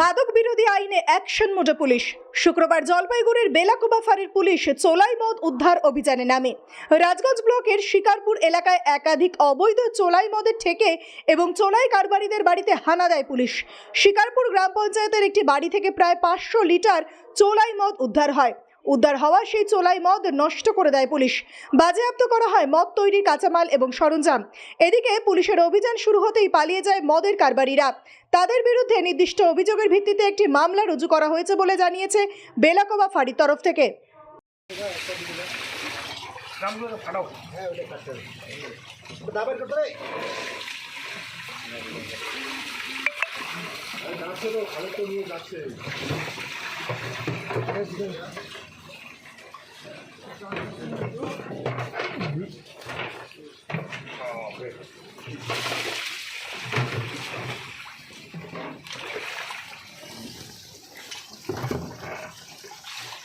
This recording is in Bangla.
মাদক বিরোধী আইনে অ্যাকশন মোডে পুলিশ। শুক্রবার জলপাইগুড়ির বেলাকোবা পুলিশ চোলাই মদ উদ্ধার অভিযানে নামে। রাজগঞ্জ ব্লকের শিকারপুর এলাকায় একাধিক অবৈধ চোলাই মদের ঠেকে এবং চোলাই কারবারিদের বাড়িতে হানা দেয় পুলিশ। শিকারপুর গ্রাম পঞ্চায়েতের একটি বাড়ি থেকে প্রায় পাঁচশো লিটার চোলাই মদ উদ্ধার হয়। উদ্ধার হওয়া সেই চোলাই মদ নষ্ট করে দেয় পুলিশ। বাজেয়াপ্ত করা হয় মদ তৈরির কাঁচামাল এবং সরঞ্জাম। এদিকে পুলিশের অভিযান শুরু হতেই পালিয়ে যায় মদের কারবারিরা। তাদের বিরুদ্ধে নির্দিষ্ট অভিযোগের ভিত্তিতে একটি মামলা রুজু করা হয়েছে বলে জানিয়েছে বেলাকোবা ফাঁড়ির তরফ থেকে। দাবার করতে রে যাচ্ছে তো ভালো তো নিয়ে যাচ্ছে